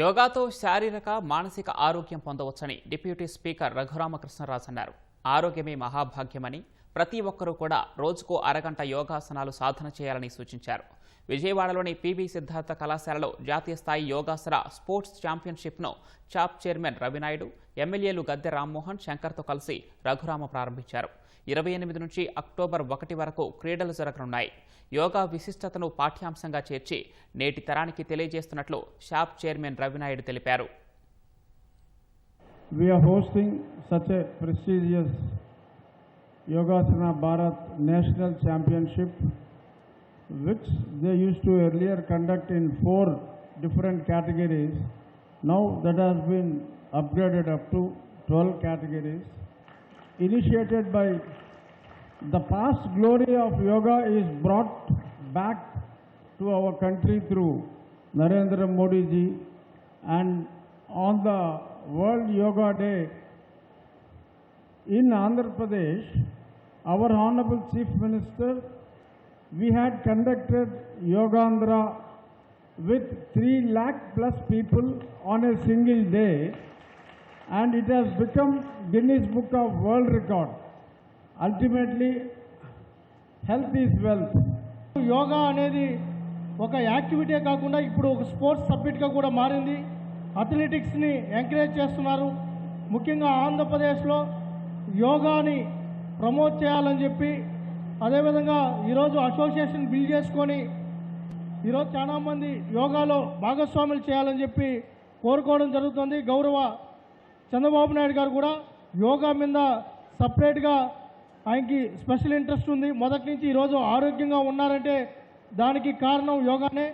యోగాతో శారీరక మానసిక ఆరోగ్యం పొందవచ్చని డిప్యూటీ స్పీకర్ రఘురామకృష్ణరాజు అన్నారు. ఆరోగ్యమే మహాభాగ్యమని ప్రతి ఒక్కరూ కూడా రోజుకు అరగంట యోగాసనాలు సాధన చేయాలని సూచించారు. విజయవాడలోని పీబీ సిద్ధార్థ కళాశాలలో జాతీయ స్థాయి యోగాసన స్పోర్ట్స్ ఛాంపియన్షిప్ను చాప్ చైర్మన్ రవినాయుడు ఎమ్మెల్యేలు గద్దె రామ్మోహన్ శంకర్తో కలిసి రఘురామ ప్రారంభించారు. ఇరవై ఎనిమిది నుంచి అక్టోబర్ ఒకటి వరకు క్రీడలు జరగనున్నాయి. యోగా విశిష్టతను పాఠ్యాంశంగా చేర్చి నేటి తరానికి తెలియజేస్తున్నట్లు షాప్ చైర్మన్ రవినాయుడు తెలిపారు. We are hosting such a prestigious Yogasana Bharat National Championship, which they used to earlier conduct in four different categories. Now that has been upgraded up to 12 categories. Initiated by the past glory of yoga is brought back to our country through Narendra Modi ji and on the World Yoga Day in Andhra Pradesh, our Honorable Chief Minister, we had conducted Yogandhra with 3 lakh plus people on a single day and it has become Guinness Book of World Record. Ultimately, health is wealth. Yoga అనేది ఒక activity కాకుండా ఇప్పుడు ఒక sports సబ్జెక్ట్గా కూడా మారింది అథ్లెటిక్స్ని encourage చేస్తున్నారు ముఖ్యంగా ఆంధ్రప్రదేశ్లో యోగాని ప్రమోట్ చేయాలని చెప్పి అదేవిధంగా ఈరోజు అసోసియేషన్ బిల్డ్ చేసుకొని ఈరోజు చాలామంది యోగాలో భాగస్వాములు చేయాలని చెప్పి కోరుకోవడం జరుగుతుంది. గౌరవ చంద్రబాబు నాయుడు గారు కూడా యోగా మీద సపరేట్గా ఆయనకి స్పెషల్ ఇంట్రెస్ట్ ఉంది. మొదటి నుంచి ఈరోజు ఆరోగ్యంగా ఉన్నారంటే దానికి కారణం యోగానే.